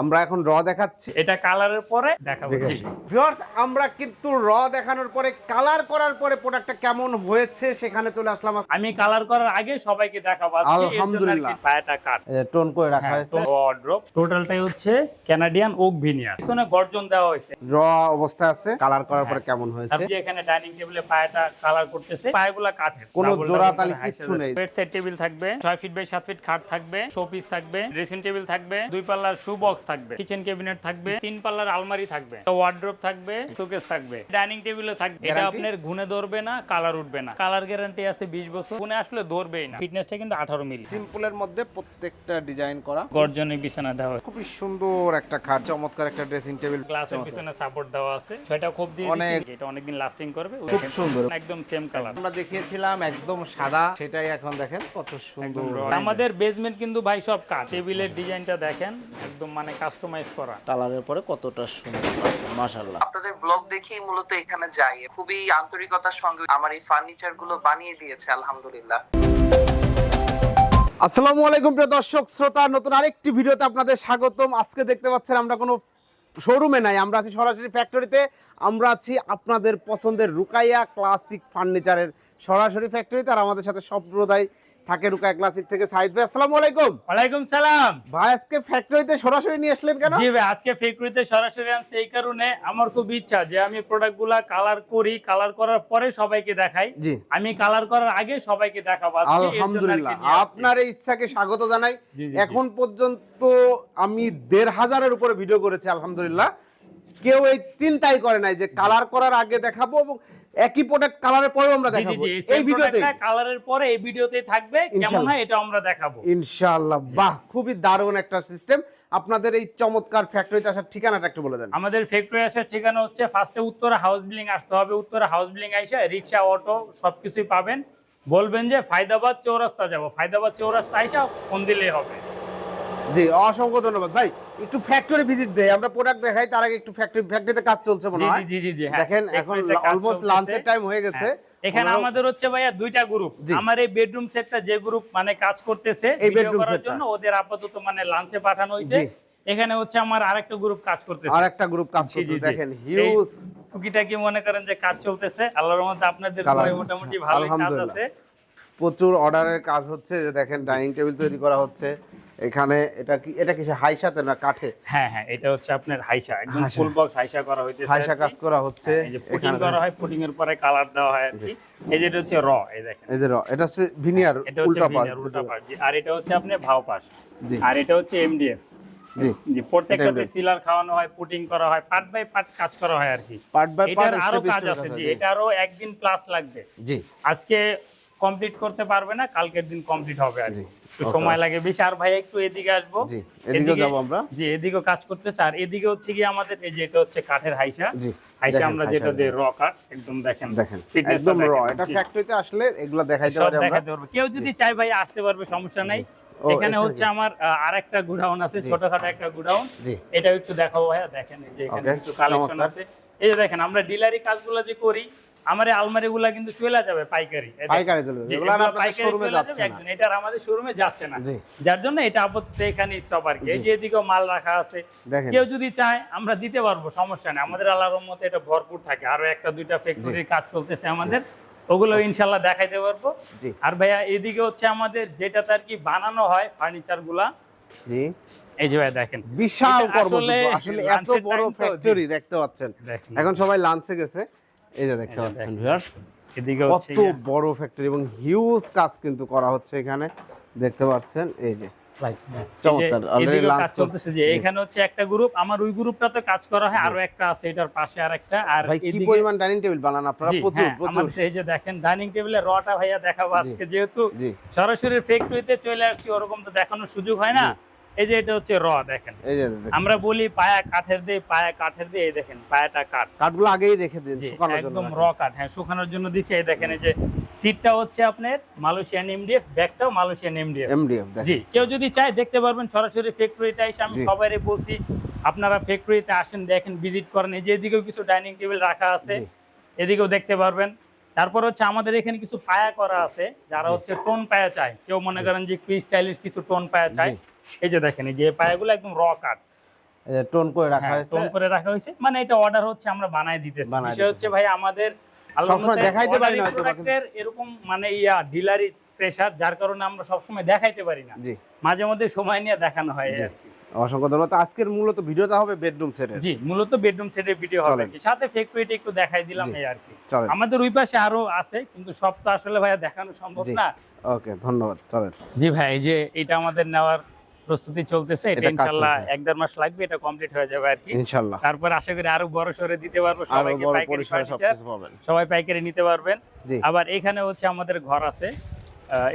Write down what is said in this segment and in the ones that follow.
আমরা এখন র দেখাচ্ছি। এটা কালারের পরে দেখাবো। ভিউয়ার্স আমরা কিন্তু র দেখানোর পরে কালার করার পরে প্রোডাক্টটা কেমন হয়েছে সেখানে চলে আসলাম আমি কালার করার আগে সবাইকে দেখাবো আলহামদুলিল্লাহ। পায়াটা কাট। টোন করে রাখা হ্যাঁ, হয়েছে। ওয়ার্ড্রপ টোটালটাই হচ্ছে কানাডিয়ান ওক ভিনিয়ার পিছনে গর্জন দেওয়া হয়েছে। র অবস্থা আছে। কালার করার পরে কেমন হয়েছে? আপনি এখানে ডাইনিং টেবিলে পায়াটা কালার করতেছে। পায়াগুলা কাঠের। কোনো জোড়া তালি size নেই। বেড সেট টেবিল থাকবে। ছয় ফিট বাই সাত ফিট খাট থাকবে। শোপিস থাকবে। ড্রেসিং টেবিল থাকবে। দুই পাল্লার শু বক্স থাকবে। কিচেন ক্যাবিনেট থাকবে তিন পাল্লার আলমারি থাকবে ওয়ার্ড্রোপ থাকবে শোকেস থাকবে ডাইনিং টেবিলও থাকবে। এটা আপনার ঘুনে ধরবে না কালার উঠবে না। কালার গ্যারান্টি আছে বিশ বছর ঘুনে আসলে ধরবেই না। ফিটনেসটা কিন্তু আঠারো মিলি। সিম্পলের মধ্যে প্রত্যেকটা ডিজাইন করা। গর্জনের বিছানা দেওয়া খুবই সুন্দর একটা খাট চমৎকার একটা ড্রেসিং টেবিল গ্লাসের পিছনে সাপোর্ট দেওয়া আছে। ছয়টা খোপ দিয়ে অনেক-। এটা অনেকদিন লাস্টিং করবে। খুব সুন্দর। একদম সেম কালার আমরা দেখিয়েছিলাম একদম সাদা। সেটাই এখন দেখেন কত সুন্দর। আমাদের বেসমেন্ট কিন্তু ভাই সব কাঠ। টেবিলের ডিজাইনটা দেখেন একদম মানে কাস্টমাইজ করা। কালারের পরে কতটা সুন্দর মাশাআল্লাহ। আপনাদের ব্লগ দেখেই মূলত এখানে যাই। খুবই আন্তরিকতার সঙ্গে আমার এই ফার্নিচারগুলো বানিয়ে দিয়েছে আলহামদুলিল্লাহ। আসসালামু আলাইকুম প্রিয় দর্শক শ্রোতা নতুন আরেকটি ভিডিওতে আপনাদের স্বাগতম। আজকে দেখতে পাচ্ছেন আমরা কোনো শোরুমে নাই আমরা আছি সরাসরি ফ্যাক্টরিতে আমরা আছি আপনাদের পছন্দের রুকাইয়া ক্লাসিক ফার্নিচারের সরাসরি ফ্যাক্টরিতে আর আমাদের সাথে সম্প্রদায় থাকে রুকাইয়া ক্লাসিক থেকে সাইদ ভাই আসসালামু আলাইকুম। ওয়ালাইকুম সালাম। ভাই আজকে ফ্যাক্টরিতে সরাসরি নিয়ে আসলেন কেন? জি ভাই আজকে ফ্যাক্টরিতে সরাসরি আনছি এই কারণে আমার খুব ইচ্ছা যে আমি প্রোডাক্টগুলা কালার করি কালার করার পরে সবাইকে দেখাই। জি। আমি কালার করার আগে সবাইকে দেখাবো আলহামদুলিল্লাহ। আপনার এই ইচ্ছাকে স্বাগত জানাই। এখন পর্যন্ত আমি দেড় হাজারের উপরে ভিডিও করেছি আলহামদুলিল্লাহ। কেউ এই চিন্তাই করে নাই যে কালার করার আগে দেখাবো এবং একই প্রোডাক্ট কালারের পরেও আমরা দেখাবো। এই ভিডিওতে কালারের পরে এই ভিডিওতে থাকবে কেমন হয় এটা আমরা দেখাবো। ইনশাআল্লাহ বাহ খুবই দারুণ একটা সিস্টেম আপনাদের এই চমৎকার ফ্যাক্টরিতে আসার ঠিকানাটা একটু বলে দেন। আমাদের ফ্যাক্টরি আসার ঠিকানা হচ্ছে ফার্স্টে উত্তরা হাউস বিল্ডিং আসতে হবে। উত্তরা হাউস বিল্ডিং আইসা রিক্সা অটো সবকিছুই পাবেন। বলবেন যে ফায়দাবাদ চৌরাস্তা যাব। ফায়দাবাদ চৌরাস্তা আইসা ফোন দিলেই হবে। জি অসংখ্য ধন্যবাদ। ভাই একটু ফ্যাক্টরি ভিজিট দেই আমরা প্রোডাক্ট দেখাই তার আগে একটু ফ্যাক্টরি ফ্যাক্টরিতে কাজ চলছে মনে হয়। জি, জি, জি, হ্যাঁ। দেখেন এখন অলমোস্ট লাঞ্চের টাইম হয়ে গেছে। হ্যাঁ। এখানে আমাদের হচ্ছে ভাইয়া দুইটা গ্রুপ আমার এই বেডরুম সেটটা যে গ্রুপ মানে কাজ করতেছে এই bedroom করার জন্য ওদের আপাতত মানে লাঞ্চে পাঠানো হয়েছে। এখানে হচ্ছে আমার আরেকটা গ্রুপ কাজ করতেছে। আর একটা গ্রুপ কাজ জি। দেখেন হিউজ টুকিটা কি মনে করেন যে কাজ চলতেছে। আল্লাহর রহমতে আপনাদের মোটামুটি ভালো কাজ আছে। প্রচুর অর্ডারের কাজ হচ্ছে। যে দেখেন ডাইনিং টেবিল তৈরি করা হচ্ছে। এখানে এটা কি এটা কি হাই সাথে না কাঠে? হ্যাঁ হ্যাঁ এটা হচ্ছে আপনার হাইসা। একদম ফুল বক্স হাইসা করা হইতেছে। হাইসা কাজ করা হচ্ছে হ্যাঁ, যে পুটিং করা হয় পুটিং এর পরে কালার দেওয়া হয় আর কি। এই যেটা হচ্ছে র এই দেখেন। এই যে র- এটা হচ্ছে ভিনিয়ার উল্টা পাশ। উল্টা পাশ। আর এটা হচ্ছে আপনার ভাও পাশ। জি। আর এটা হচ্ছে এমডিএফ জি। জি প্রত্যেকটাতে সিলার খাওয়ানো হয় পুটিং করা হয় পার্ট বাই পার্ট কাজ করা হয় আর কি। পার্ট বাই পার্ট এটার আরও কাজ আছে জি এটা আরও একদিন প্লাস লাগবে। জি। আজকে কমপ্লিট করতে পারবে না কালকের দিন কমপ্লিট হবে আর একটু সময় লাগে। বেশি আর ভাই একটু এদিকে আসব। জি, এদিকে- যাব আমরা। জি এদিকেও কাজ করতেছে। আর এদিকে হচ্ছে কি আমাদের এই যে এটা হচ্ছে কাঠের হাইসা। হাইসা আমরা যেটা দেখেন। র কাঠ একদম দেখেন। দেখেন একদম র এটা ফ্যাক্টরিতে আসলে এগুলা দেখাইতে সব পারি আমরা দেখাতে পারব কেউ যদি চায় ভাই আসতে পারবে সমস্যা নাই। এখানে হচ্ছে আমার আর একটা গুডাউন আছে। ছোটখাটো একটা গুডাউন জি। এটাও একটু দেখাবো ভাইয়া। দেখেন এই যে এখানে কিছু কালেকশন আছে। এই যে দেখেন আমরা ডিলারি কাজগুলো যে করি আমার এই আলমারিগুলা কিন্তু চলে যাবে পাইকারি। পাইকারি চলে যাবে। এগুলো আপনাদের পাইকারি শোরুমে যাচ্ছে না। এটা আমাদের শোরুমে যাচ্ছে না। যার জন্য এটা আপাতত এখানে স্টপ আর কি। এই যে এদিকেও মাল রাখা আছে কেউ যদি চায় আমরা দিতে পারব সমস্যা নেই। আমাদের আল্লাহর মতে এটা ভরপুর থাকে। আরও একটা দুইটা ফ্যাক্টরির কাজ চলতেছে আমাদের ওগুলো ইনশাল্লাহ দেখাইতে পারব। আর ভাইয়া এদিকে হচ্ছে আমাদের যেটাতে আর কি বানানো হয় ফার্নিচারগুলা জি। এই যে ভাই দেখেন। বিশাল আসলে এত বড়। ফ্যাক্টরি দেখতে পাচ্ছেন। এখন সবাই লাঞ্চে গেছে। এই যে দেখতে পাচ্ছেন ভিউয়ার্স এদিকে কত বড় ফ্যাক্টরি এবং হিউজ কাজ কিন্তু করা হচ্ছে এখানে। দেখতে পাচ্ছেন এই যে। এখানে হচ্ছে একটা গ্রুপ আমার ওই গ্রুপটাতে কাজ করা হয় আরও একটা আছে এটার পাশে আর একটা আর কি পরিমাণ ডাইনিং টেবিল বানান আপনারা? প্রচুর হ্যাঁ, প্রচুর। এই যে দেখেন ডাইনিং টেবিলের রটা ভাইয়া দেখাবো আজকে যেহেতু সরাসরি ফ্যাক্টরিতে চলে আসছি ওরকম তো দেখানোর সুযোগ হয় না। এই যে এটা হচ্ছে র দেখেন। এই যে আমরা বলি পায়া কাঠের দিয়ে পায়া কাঠের দিয়ে এই দেখেন পায়াটা কাঠ। কাঠগুলো আগেই রেখে দিন শুকানোর জন্য একদম র কাঠ হ্যাঁ শুকানোর জন্য দিছি এই দেখেন এই যে সিটটা হচ্ছে আপনার মালয়েশিয়ান এমডিএফ ব্যাগটাও মালয়েশিয়ান এমডিএফ এমডিএফ জি কেউ যদি চায় দেখতে পারবেন সরাসরি ফ্যাক্টরিতে এসে আমি। সবাইরে বলছি আপনারা ফ্যাক্টরিতে আসেন দেখেন ভিজিট করেন এই যে এদিকেও কিছু ডাইনিং টেবিল রাখা আছে এদিকেও দেখতে পারবেন। তারপর হচ্ছে আমাদের এখানে কিছু পায়া করা আছে যারা হচ্ছে টোন পায়া চায়। কেউ মনে করেন যে একটু স্টাইলিশ কিছু টোন পায়া চায়। এই যে দেখেন এই যে পায়াগুলো একদম র কাঠ টোন করে রাখা হ্যাঁ, হয়েছে। টোন করে রাখা হয়েছে। মানে এটা অর্ডার হচ্ছে আমরা বানায় দিতেছি। বিষয় হচ্ছে ভাই আমাদের সবসময় দেখাইতে পারি না এরকম মানে ইয়া ডিলারি প্রেসার যার কারণে আমরা সবসময় দেখাইতে পারি না। জি। মাঝে মধ্যে সময় নিয়ে দেখানো হয়। আর কি। অসংখ্য ধন্যবাদ। আজকের মূলত ভিডিওটা হবে বেডরুম সেটের জি মূলত বেডরুম সেটের ভিডিও হবে। সাথে ফ্যাক্টরিটা একটু দেখাই দিলাম এই আর কি। আমাদের ওই পাশে আরও আছে কিন্তু সব তো আসলে ভাইয়া দেখানো সম্ভব না। ওকে ধন্যবাদ। চলেন। জি ভাই এই যে এটা আমাদের নেওয়ার প্রস্তুতি চলতেছে এটা ইনশাআল্লাহ এক দেড় মাস লাগবে এটা কমপ্লিট হয়ে যাবে আর কি। ইনশাল্লাহ। তারপর আশা করি আরও বড় সরে দিতে পারব সবাইকে পাইকারি পাবেন। সবাই পাইকারি নিতে পারবেন। জি। আবার এখানে হচ্ছে আমাদের ঘর আছে।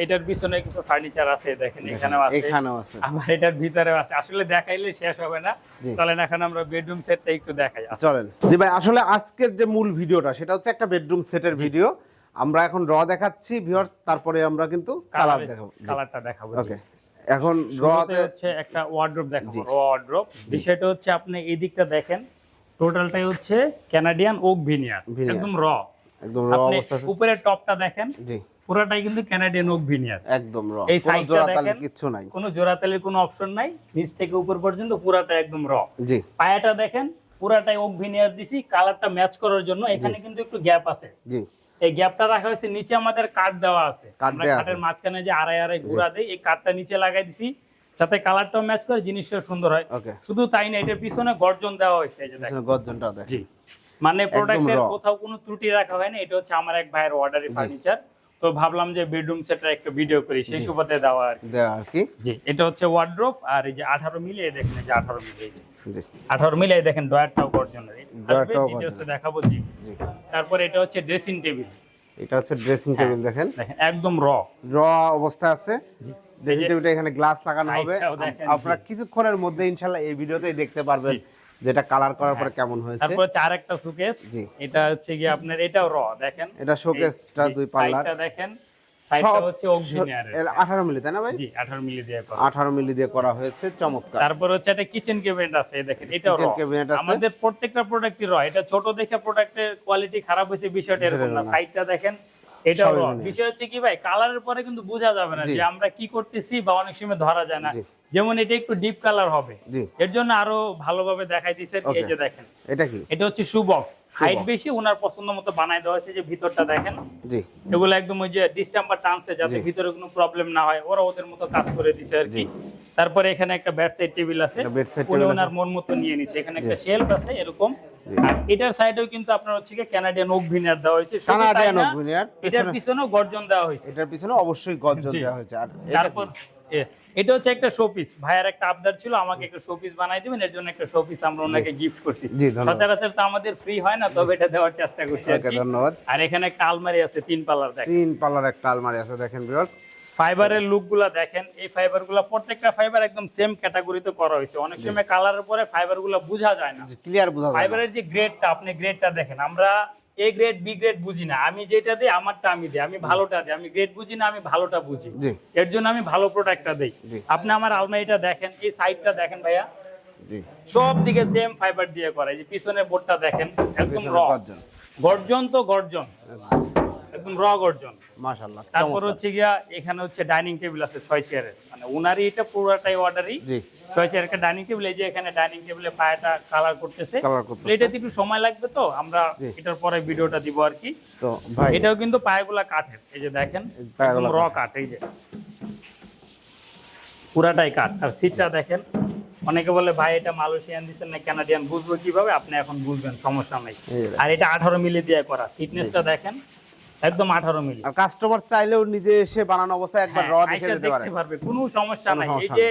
এটার পিছনে কিছু ফার্নিচার আছে দেখেন এখানেও আছে। এখানেও আছে। আবার এটার ভিতরেও আছে। আসলে দেখাইলে শেষ হবে না। চলেন এখন আমরা বেডরুম সেটটা একটু দেখাই। চলেন। জি ভাই আসলে আজকের যে মূল ভিডিওটা সেটা হচ্ছে একটা বেডরুম সেটের ভিডিও আমরা এখন র দেখাচ্ছি ভিউয়ার্স তারপরে আমরা কিন্তু কালার দেখাবো। কালারটা দেখাবো ওকে এখন রতে হচ্ছে একটা ওয়ার্ড্রপ দেখাবো। জি। ওয়ার্ড্রপ বিষয়টা হচ্ছে আপনি এই দিকটা দেখেন। টোটালটাই হচ্ছে কানাডিয়ান ওক ভিনিয়ার একদম র একদম র অবস্থা আছে। উপরের টপটা দেখেন জি। পুরোটাই কিন্তু কানাডিয়ান ওক ভিনিয়ার একদম র এই কোনো সাইডটা দেখেন। কিচ্ছু নাই। কোনো জোড়াতালির কোনো অপশন নাই। নিচ থেকে উপর পর্যন্ত পুরাটা একদম র জি। পায়াটা দেখেন পুরাটাই ওক ভিনিয়ার দিছি। কালারটা ম্যাচ করার জন্য এখানে কিন্তু একটু গ্যাপ আছে। জি। এই গ্যাপটা রাখা হয়েছে নিচে আমাদের কাঠ দেওয়া আছে। আমরা কাঠের মাঝখানে যে আড়াই আড়াই গুঁড়া দেই এই কাঠটা নিচে লাগাই দিছি যাতে কালারটাও ম্যাচ করে জিনিসটা সুন্দর হয়। শুধু তাই না এটার পিছনে গর্জন দেওয়া হয়েছে এই যে দেখেন। গর্জনটা জি। মানে প্রোডাক্টের কোথাও কোনো ত্রুটি রাখা হয় না এটা হচ্ছে আমার এক ভাইয়ের অর্ডারি ফার্নিচার তো ভাবলাম যে বেডরুম সেটের একটা ভিডিও করি সেই সুবাদে দেওয়া আর কি। দেয়া আর কি। জি এটা হচ্ছে ওয়ার্ড্রোপ আর এই যে আঠারো মিলে এই দেখেন যে আঠারো মিলে এই যে আঠারো মিলে দেখেন ডয়ারটাও গর্জনের। ড্রয়ারটাও ডিটেলসে দেখাবো জি। তারপর এটা হচ্ছে ড্রেসিং টেবিল এটা হচ্ছে ড্রেসিং টেবিল দেখেন। দেখেন একদম র র অবস্থা আছে। ড্রেসিং টেবিলটা এখানে গ্লাস লাগানো হবে। আপনারা কিছুক্ষণের মধ্যে ইনশাআল্লাহ এই ভিডিওতেই দেখতে পারবেন যেটা কালার করার পরে কেমন হয়েছে। তারপর হচ্ছে আরেকটা সুকেস জি। এটা হচ্ছে কি আপনার এটাও র দেখেন। এটা শোকেসটা দুই পাল্লার। সাইডটা দেখেন। সাইডটা হচ্ছে ওক ভিনিয়ারের এর 18 মিলি তাই না ভাই? জি 18 মিলি দিয়ে করা। 18 মিলি দিয়ে করা হয়েছে চমৎকার। তারপর হচ্ছে একটা কিচেন ক্যাবিনেট আছে দেখেন এটাও র Kitchen cabinet আছে। আমাদের প্রত্যেকটা প্রোডাক্টই র এটা ছোট দেখে প্রোডাক্টের কোয়ালিটি খারাপ হয়েছে বিষয়টা এরকম না। না। সাইডটা দেখেন এটাও র সবই মিলে। বিষয় হচ্ছে কি ভাই কালারের পরে কিন্তু বোঝা যাবে না যে আমরা কি করতেছি বা অনেক সময় ধরা যায় না। যেমন এটা একটু ডিপ কালার হবে। এর জন্য আরও ভালোভাবে দেখাই এই. যে দেখেন। এটা কি? এটা হচ্ছে শু বক্স হাইট বেশি ওনার পছন্দ মতো বানাই দেওয়া হয়েছে যে ভিতরটা দেখেন। জি। এগুলো একদম ওই যে ডিস্টেম্পার টানছে যাতে ভিতরে কোনো প্রবলেম না হয়। ওরা ওদের মতো কাজ করে দিছে আর কি। তারপরে এখানে একটা বেড সাইড টেবিল আছে উনি ওনার মন মতো নিয়ে নিছে। এখানে একটা শেলফ আছে এরকম। আর এটার সাইডেও কিন্তু আপনার হচ্ছে কি কানাডিয়ান ওক ভিনার দেওয়া হয়েছে। কানাডিয়ান ওক ভিনিয়ার, এটার পিছনেও গর্জন দেওয়া হয়েছে। এটার পিছনে অবশ্যই গর্জন দেওয়া হয়েছে। আর তারপর এটা হচ্ছে একটা শোপিস ভাইয়ের একটা আবদার ছিল আমাকে একটা শোপিস বানাই দিবেন এর জন্য একটা শোপিস আমরা ওনাকে গিফট করছি। সচরাচর তো আমাদের ফ্রি হয় না তবে এটা দেওয়ার চেষ্টা করছি। ধন্যবাদ। আর এখানে একটা আলমারি আছে তিন পাল্লার দেখ তিন পাল্লার একটা আলমারি আছে দেখেন ভিউয়ার্স ফাইবারের লুকগুলা দেখেন এই ফাইবারগুলা প্রত্যেকটা ফাইবার একদম সেম ক্যাটাগরিতে করা হয়েছে। অনেক সময় কালারের পরে ফাইবারগুলা বোঝা যায় না। ক্লিয়ার বোঝা ফাইবারের যে গ্রেডটা আপনি গ্রেডটা দেখেন আমরা এ গ্রেড বি গ্রেড বুঝি না। আমি যেটা দিই আমারটা আমি দিই। আমি ভালোটা দিই। আমি গ্রেড বুঝি না আমি ভালোটা বুঝি। এর জন্য আমি ভালো প্রোডাক্টটা দিই। আপনি আমার আলমারিটা দেখেন এই সাইডটা দেখেন ভাইয়া। সব দিকে সেম ফাইবার দিয়ে করা। এই যে পিছনের বোর্ডটা দেখেন একদম র গর্জন। গর্জন তো গর্জন। একদম র গর্জন। মাশাআল্লাহ তারপর হচ্ছে গিয়া এখানে হচ্ছে ডাইনিং টেবিল আছে ছয় চেয়ারের মানে উনারই এটা পুরোটাই অর্ডারই জি ছয় একটা ডাইনিং টেবিল এই যে এখানে ডাইনিং টেবিলে পায়াটা কালার করতেছে। এটাতে একটু সময় লাগবে তো? আমরা এটার পরে ভিডিওটা দিব আর কি। তো ভাই এটাও কিন্তু পায়াগুলা কাঠের। এই যে দেখেন এই পায়াগুলা একদম র কাঠ এই যে। পুরাটাই কাঠ। আর সিটটা দেখেন অনেকে বলে ভাই এটা মালয়েশিয়ান দিচ্ছেন না কানাডিয়ান বুঝব কীভাবে? আপনি এখন বুঝবেন সমস্যা নাই। আর এটা আঠারো মিলি দিয়ে করা। ফিটনেসটা দেখেন একদম আঠারো মিলি। আর কাস্টমার চাইলেও নিজে এসে বানানো অবস্থায় একবার র হ্যাঁ, দেখে পারে। কোনো সমস্যা নাই। এই যে।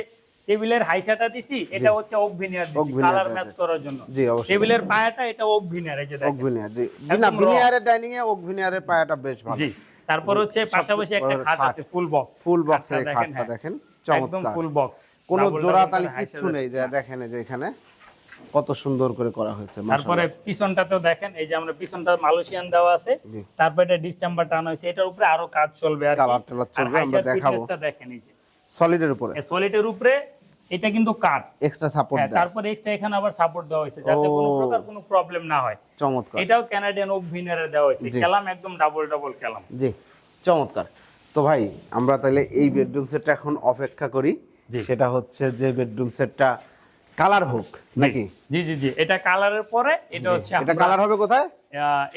টেবিলের হাইসাটা দিছি এটা হচ্ছে ওক ভিনিয়ার কালার ম্যাচ করার জন্য। জি অবশ্যই। টেবিলের পায়াটা এটা ওক ভিনিয়ার এই যে ওক দেখেন। ভিনিয়ার জি। একদম না ভিনিয়ারের ডাইনিং এ ওক ভিনিয়ারের পায়াটা বেশ ভালো। জি তারপর হচ্ছে পাশাপাশি একটা খাট। আছে ফুল বক্স ফুল বক্সের খাটটা হ্যাঁ। দেখেন একদম ফুল বক্স কোনো জোড়া তালি কিচ্ছু নেই যে দেখেন যে এখানে কত সুন্দর করে করা হয়েছে তারপরে পিছনটাতেও দেখেন এই যে আমরা পিছনটা মালয়েশিয়ান দেওয়া আছে তারপরে এটা ডিস্টেম্বার টান হয়েছে এটার উপরে আরও কাজ চলবে আর Colour টালার চলবে, আমরা দেখাবো। দেখেন এই যে। সলিডের উপরে। সলিডের উপরে এটা কিন্তু কাঠ। এক্সট্রা সাপোর্ট হ্যাঁ দেয়। তারপরে এক্সট্রা এখানে আবার সাপোর্ট দেওয়া হয়েছে যাতে কোনো প্রকার কোনো প্রবলেম না হয়। চমৎকার। এটাও কানাডিয়ান ওক ভিনারে দেওয়া হয়েছে। খেলাম একদম ডাবল ডাবল খেলাম। জি চমৎকার। তো ভাই আমরা তাহলে এই বেডরুম সেটটা এখন অপেক্ষা করি। সেটা হচ্ছে যে বেডরুম সেটটা কালার হোক নাকি? জি জি জি। এটা কালারের পরে এটা হচ্ছে এটা কালার হবে কোথায়?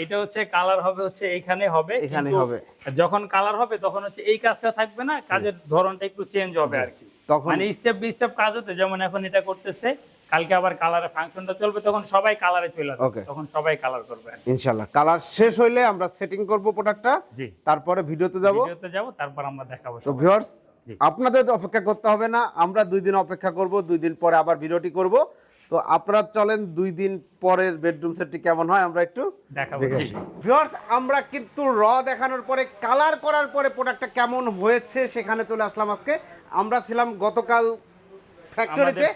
এটা হচ্ছে কালার হবে হচ্ছে এখানে হবে এখানে হবে। যখন কালার হবে তখন হচ্ছে এই কাজটা থাকবে না কাজের ধরনটা একটু চেঞ্জ হবে আর কি। তখন মানে স্টেপ বাই স্টেপ কাজ হতে যেমন এখন এটা করতেছে কালকে আবার কালারে ফাংশনটা চলবে তখন সবাই কালারে চলে আসবে তখন সবাই কালার করবে। ইনশাল্লাহ কালার শেষ হইলে আমরা সেটিং করব প্রোডাক্টটা জি। তারপরে ভিডিওতে যাব। ভিডিওতে যাব তারপর আমরা দেখাবো তো ভিউয়ার্স। আপনাদের তো অপেক্ষা করতে হবে না আমরা দুই দিন অপেক্ষা করব দুই দিন পরে আবার ভিডিওটি করব। তো আপনারা চলেন দুই দিন পরের বেডরুম সেটটি কেমন হয় আমরা একটু ভিউয়ার্স আমরা কিন্তু র দেখানোর পরে কালার করার পরে প্রোডাক্টটা কেমন হয়েছে সেখানে চলে আসলাম আজকে। আমরা ছিলাম গতকাল ফ্যাক্টরিতে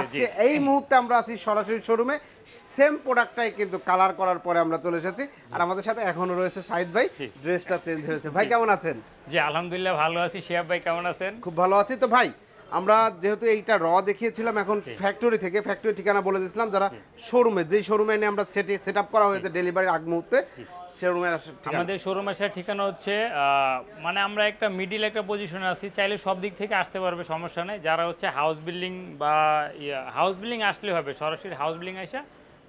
আজকে এই মুহূর্তে আমরা আছি সরাসরি শোরুমে সেম প্রোডাক্টটাই কিন্তু কালার করার পরে আমরা চলে এসেছি। আর আমাদের সাথে এখনও রয়েছে সাইদ ভাই। ড্রেসটা চেঞ্জ হয়েছে। ভাই কেমন আছেন? জি আলহামদুলিল্লাহ ভালো আছি। শিয়াব ভাই কেমন আছেন? খুব ভালো আছি। তো ভাই আমরা যেহেতু এইটা র দেখিয়েছিলাম এখন ফ্যাক্টরি থেকে ফ্যাক্টরি ঠিকানা বলে দিয়েছিলাম যারা শোরুমে যেই শোরুমে এনে আমরা সেট সেট আপ করা হয়েছে ডেলিভারির আগ মুহূর্তে শোরুমের আমাদের শোরুম আসার ঠিকানা হচ্ছে মানে আমরা একটা মিডিল একটা পজিশনে আছি, চাইলে সব দিক থেকে আসতে পারবে, সমস্যা নেই। যারা হচ্ছে হাউস বিল্ডিং বা হাউস বিল্ডিং আসলে হবে, সরাসরি হাউস বিল্ডিং আসা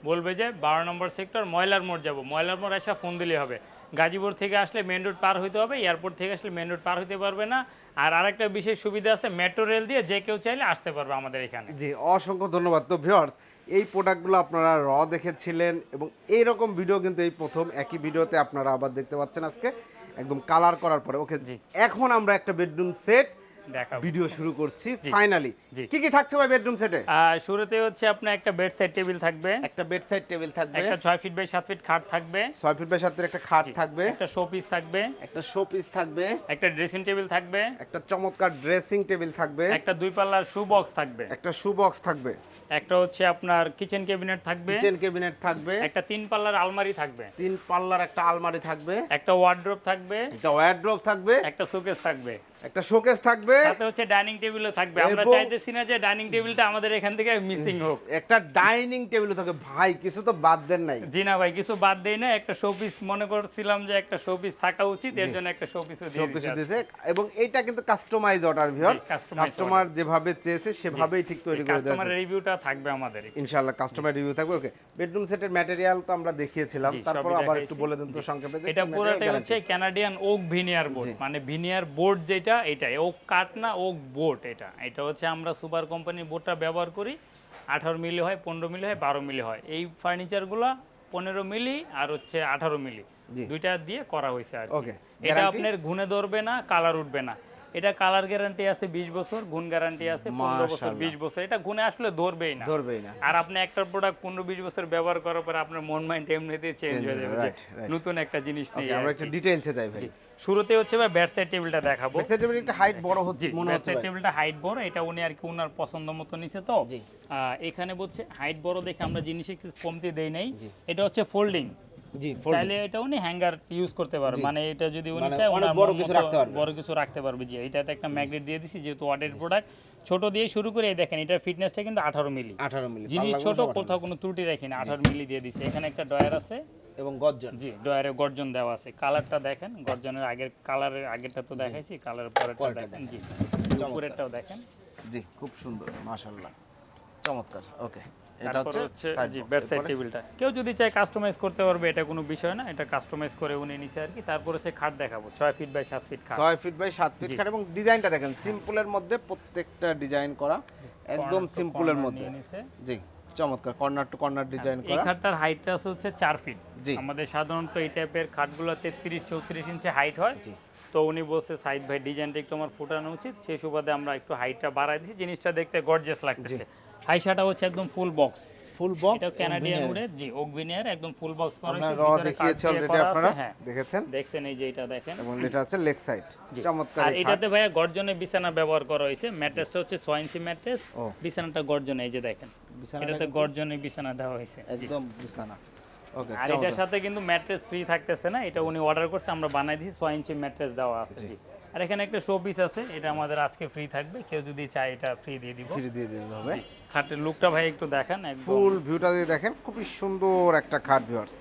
বলবে যে বারো নম্বর সেক্টর ময়লার মোড় যাব। ময়লার মোড় আসা ফোন দিলে হবে। গাজীপুর থেকে আসলে মেন রোড পার হইতে হবে এয়ারপোর্ট থেকে আসলে মেন রোড পার হইতে পারবে না। আর আরেকটা বিশেষ সুবিধা আছে মেট্রো রেল দিয়ে যে কেউ চাইলে আসতে পারবে আমাদের এখানে। জি অসংখ্য ধন্যবাদ। তো ভিউয়ার্স এই প্রোডাক্টগুলো আপনারা র দেখেছিলেন এবং এই রকম ভিডিও কিন্তু এই প্রথম একই ভিডিওতে আপনারা আবার দেখতে পাচ্ছেন আজকে। একদম কালার করার পরে। ওকে জি। এখন আমরা একটা বেডরুম সেট ভিডিও শুরু করছি ফাইনালি কি কি থাকছে ভাই বেডরুম সেটে শুরুতে হচ্ছে আপনার একটা বেড সাইড টেবিল থাকবে একটা বেড সাইড টেবিল থাকবে একটা ছয় ফিট বাই সাত ফিট খাট থাকবে ছয় ফিট বাই সাতের একটা খাট থাকবে একটা শো পিস থাকবে একটা শো পিস থাকবে একটা ড্রেসিং টেবিল থাকবে একটা চমৎকার ড্রেসিং টেবিল থাকবে একটা দুই পাল্লার শু বক্স থাকবে একটা শু বক্স থাকবে একটা হচ্ছে আপনার কিচেন ক্যাবিনেট থাকবে কিচেন ক্যাবিনেট থাকবে একটা তিন পাল্লার আলমারি থাকবে তিন পাল্লার একটা আলমারি থাকবে একটা ওয়ার্ড্রোব থাকবে একটা ওয়ারড্রপ থাকবে একটা শোকেস থাকবে একটা শোকেস থাকবে। সাথে হচ্ছে ডাইনিং টেবিলও থাকবে। আমরা চাইতেছি না যে ডাইনিং টেবিলটা আমাদের এখান থেকে মিসিং হোক। একটা ডাইনিং টেবিল থাকবে। ভাই কিছু তো বাদ দেন নাই। জি না ভাই কিছু বাদ দেই না একটা শোপিস মনে করছিলাম যে একটা শোপিস থাকা উচিত এর জন্য একটা শোপিসও দিয়ে দিতে দিয়েছে। এবং এইটা কিন্তু কাস্টমাইজ অর্ডার ভিউয়ার্স কাস্টমার যেভাবে চেয়েছে সেভাবেই ঠিক তৈরি করে দেওয়া কাস্টমারের রিভিউটা থাকবে আমাদের ইনশাআল্লাহ কাস্টমার রিভিউ থাকবে। ওকে বেডরুম সেটের ম্যাটেরিয়াল তো আমরা দেখিয়েছিলাম। তারপর আবার একটু বলে দেন তো সংক্ষেপে এটা পুরোটাই হচ্ছে? কানাডিয়ান ওক ভিনিয়ার বোর্ড মানে ভিনিয়ার বোর্ড যেটা এটাই ওক কাঠ না ওক বোট এটা। এটা হচ্ছে আমরা সুপার কোম্পানির বোটটা ব্যবহার করি। আঠারো মিলি হয় পনেরো মিলি হয় বারো মিলি হয়। এই ফার্নিচারগুলো পনেরো মিলি আর হচ্ছে আঠারো মিলি। দুইটা দিয়ে করা হয়েছে আর। এটা আপনার ঘুনে ধরবে না কালার উঠবে না। এটা কালার গ্যারান্টি আছে বিশ বছর গুণ গ্যারান্টি আছে পনেরো বছর মাশাআল্লাহ। বিশ বছর। এটা গুনে আসলে ধরবেই না। ধরবেই না। আর আপনি একটা প্রোডাক্ট পনেরো বিশ বছর ব্যবহার করার পরে আপনার মন মাইন্ড এমনিতেই চেঞ্জ হয়ে যাবে. নতুন একটা জিনিস নেই আমরা একটু ডিটেইলসে যাই ভাই। শুরুতে হচ্ছে ভাই ব্যাট সাইড টেবিলটা দেখাবো। বেড সাইড টেবিল একটা হাইট বড় হচ্ছে মনে ব্যাট হচ্ছে সাইড টেবিলটা হাইট বড় এটা উনি আর কি ওনার পছন্দ মতো নিছে তো। এখানে বলছে হাইট বড় দেখে আমরা জিনিস একটু কমতে দেই নাই। এটা হচ্ছে ফোল্ডিং জি চাইলে এটা উনি হ্যাঙ্গার ইউজ করতে পারবে। মানে এটা যদি উনি মানে চায় অনেক বড় কিছু রাখতে পারবে। বড় কিছু রাখতে পারবে। জি এটাতে একটা ম্যাগনেট দিয়ে দিছি যেহেতু ওয়াটের প্রোডাক্ট ছোট দিয়ে শুরু করে দেখেন এটার ফিটনেসটা কিন্তু আঠারো মিলি। 18 মিলি জিনিস ছোট কোথাও কোনো ত্রুটি রাখি না আঠারো মিলি দিয়ে দিছে। এখানে একটা ডয়ার আছে। এবং গর্জন। জি ডয়ারে গর্জন দেওয়া আছে। কালারটা দেখেন গর্জনের আগের কালারের আগেরটা তো দেখাইছি কালারের পরেরটা পরেরটা দেখেন। জি উপরেরটাও দেখেন। জি খুব সুন্দর মাশাআল্লাহ। চমৎকার ওকে। এটা হচ্ছে হচ্ছে জি বেড সাইড টেবিলটা কেউ যদি চায় কাস্টমাইজ করতে পারবে এটা কোনো বিষয় না এটা কাস্টমাইজ করে উনি নিছে আর কি তারপর হচ্ছে খাট দেখাবো ছয় ফিট বাই সাত ফিট খাট। ছয় ফিট বাই সাত ফিট খাট এবং ডিজাইনটা দেখেন সিম্পলের মধ্যে প্রত্যেকটা ডিজাইন করা একদম সিম্পলের মধ্যে। জি চমৎকার কর্নার টু কর্নার ডিজাইন এই খাটটার হাইটটা আছে হচ্ছে চার ফিট আমাদের সাধারণত এই টাইপের খাটগুলো তেত্রিশ চৌত্রিশ ইঞ্চি হাইট হয়। জি। তো উনি বলছে সাইড ভাই ডিজাইনটা একটু আমার ফুটানো উচিত। সেই সুবাদে আমরা একটু হাইটটা বাড়াই দিচ্ছি জিনিসটা দেখতে গর্জিয়াস লাগতেছে। হাইসাটা হচ্ছে একদম ফুল বক্স ফুল বক্স এটা কানাডিয়ান উডের জি ওকভিনিয়ার একদম ফুল বক্স করা আপনারা হয়েছে। র দেখিয়েছে অলরেডি আপনারা দেখেছেন? দেখছেন এই যে এটা দেখেন। এবং এটা হচ্ছে লেগ সাইড চমৎকার আর এটাতে ভাইয়া গর্জনের বিছানা ব্যবহার করা হয়েছে। ম্যাট্রেসটা হচ্ছে ছয় ইঞ্চি ম্যাট্রেস। বিছানাটা গর্জনে এই যে দেখেন। এটাতে কিন্তু গর্জনের বিছানা দেওয়া হয়েছে। একদম বিছানা। আর এটার সাথে কিন্তু ম্যাট্রেস ফ্রি থাকতেছে না এটা উনি অর্ডার করছে আমরা বানাই দিয়েছি ছয় ইঞ্চি ম্যাট্রেস দেওয়া আছে জি। আর এখানে একটা শো পিস আছে এটা আমাদের আজকে ফ্রি থাকবে কেউ যদি চায় এটা ফ্রি দিয়ে দিব। ফ্রি দিয়ে দিতে হবে। খাটের লুকটা ভাই একটু দেখান ফুল ভিউটা যদি দেখেন খুবই সুন্দর একটা খাট ভিউয়ার্স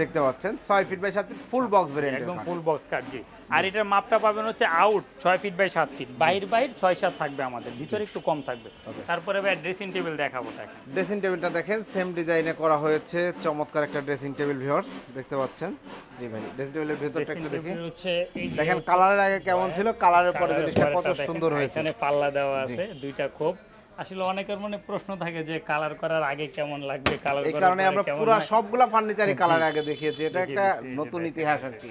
দেখতে পাচ্ছেন। ছয় ফিট বাই সাত ফিট ফুল বক্স ভেরিয়েন্ট একদম ফুল বক্স কাট জি। আর এটার মাপটা পাবেন হচ্ছে আউট ছয় ফিট বাই সাত ফিট বাহির বাহির ছয় সাত থাকবে আমাদের ভিতরে একটু কম থাকবে। তারপরে ভাই ড্রেসিং টেবিল দেখাবো দেখেন। ড্রেসিং টেবিলটা দেখেন সেম ডিজাইনে করা হয়েছে চমৎকার একটা ড্রেসিং টেবিল ভিউয়ার্স দেখতে পাচ্ছেন? জি ভাই ড্রেসিং টেবিলের ভিতরটা একটু দেখি। দেখেন কালারের আগে কেমন ছিল? কালারের পরে জিনিসটা কত সুন্দর হয়েছে। এখানে পাল্লা দেওয়া আছে দুইটা খোপ। আসলে অনেকের মনে প্রশ্ন থাকে যে কালার করার আগে কেমন লাগবে কালার এই কারণে আমরা পুরো? সবগুলা ফার্নিচারই কালার আগে দেখিয়েছি। এটা একটা নতুন ইতিহাস আর কি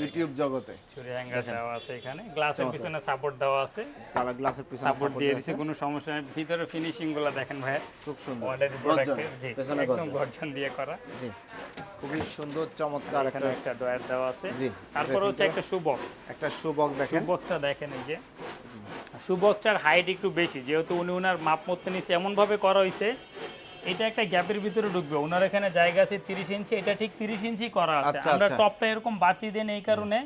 ইউটিউব জগতে। ছুরি হ্যাঙ্গার দেওয়া আছে এখানে। গ্লাসের পিছনে সাপোর্ট দেওয়া আছে। কালার গ্লাসের পিছনে সাপোর্ট দিয়ে আছে। কোনো সমস্যা নেই। ভিতরে ফিনিশিংগুলো দেখেন ভাই খুব সুন্দর। অর্ডার প্রোডাক্টের জি একদম গর্জন। দিয়ে করা। জি। খুবই সুন্দর চমৎকার এখানে একটা একটা ডয়ার দেওয়া আছে। জি, তারপর হচ্ছে একটা শু বক্স একটা শু বক্স দেখেন। শু বক্সটা দেখেন এই যে। শু বক্সটার হাইট একটু বেশি যেহেতু উনি উনার মাপ মতো নিচে এমনভাবে করা হয়েছে এটা একটা গ্যাপের ভিতরে ঢুকবে। ওনার এখানে জায়গা আছে তিরিশ ইঞ্চি এটা ঠিক তিরিশ ইঞ্চি করা আছে। আচ্ছা, আমরা আচ্ছা। টপটা এরকম বাড়তি দেন এই কারণে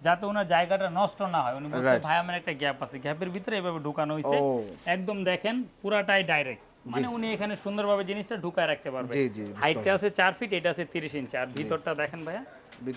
যাতে ওনার জায়গাটা নষ্ট না হয়। উনি বলছে ভাই আমার একটা গ্যাপ আছে। গ্যাপের ভিতরে এভাবে ঢুকানো হয়েছে একদম দেখেন পুরাটাই ডাইরেক্ট মানে উনি এখানে সুন্দরভাবে জিনিসটা ঢুকায় রাখতে পারবে। হাইটটা আছে চার ফিট এটা আছে তিরিশ ইঞ্চি। আর ভিতরটা দেখেন ভাইয়া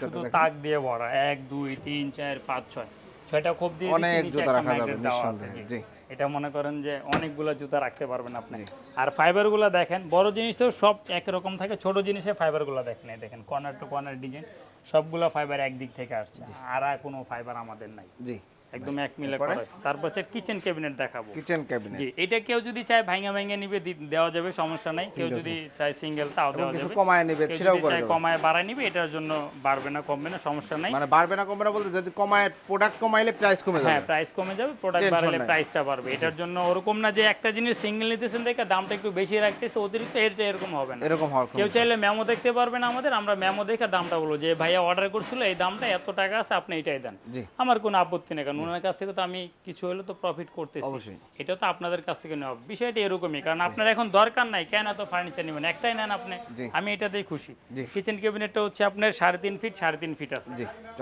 শুধু তাক দিয়ে ভরা। এক দুই তিন চার পাঁচ ছয়। ছয়টা খোপ দিয়ে অনেক জুতা রাখা যাবে, নিঃসন্দেহে, জি। এটা মনে করেন যে অনেকগুলো জুতা রাখতে পারবেন আপনি। আর ফাইবারগুলো দেখেন বড় জিনিস তো সব একরকম থাকে ছোট জিনিসে ফাইবারগুলো দেখেন এই দেখেন কর্নার টু কর্নার ডিজাইন সবগুলো ফাইবার একদিক থেকে আসছে। আর কোনো ফাইবার আমাদের নাই। জি। একদম এক মিলে? করা। তারপর হচ্ছে কিচেন ক্যাবিনেট দেখাবো। কিচেন ক্যাবিনেট জি এটা কেউ যদি চায় ভাঙা ভাঙা নিবে দেওয়া যাবে সমস্যা নাই। কেউ যদি চায় সিঙ্গেল তাও দেওয়া কিছু যাবে। কমায় নেবে সেটাও করে দেবে। কমায় বাড়ায় নিবে এটার জন্য বাড়বে না কমবে না সমস্যা নাই। মানে বাড়বে না কমবে না বলতে যদি কমায় প্রোডাক্ট কমাইলে প্রাইস কমে যাবে। হ্যাঁ প্রাইস কমে যাবে প্রোডাক্ট বাড়ালে প্রাইসটা বাড়বে। এটার জন্য ওরকম না যে একটা জিনিস সিঙ্গেল নিতেছেন দেখে দামটা একটু বেশি রাখতেছে অতিরিক্ত এটা এরকম হবে না। এরকম কোনো কেউ চাইলে মেমো দেখতে পারবেন আমাদের আমরা মেমো দেখে দামটা বলব। যে ভাইয়া অর্ডার করছিল এই দামটা এত টাকা আছে আপনি এটাই দেন। আমার কোনো আপত্তি নেই কারণ ওনার কাছ থেকে তো আমি কিছু হলে তো প্রফিট করতেছি। এটা তো আপনাদের কাছ থেকে নেওয়া। বিষয়টা এরকমই কারণ আপনার এখন দরকার নাই কেন এত ফার্নিচার নেবেন? একটাই নেন আপনি আমি এটাতেই খুশি। কিচেন ক্যাবিনেটটা হচ্ছে আপনার সাড়ে তিন ফিট সাড়ে তিন ফিট আছে।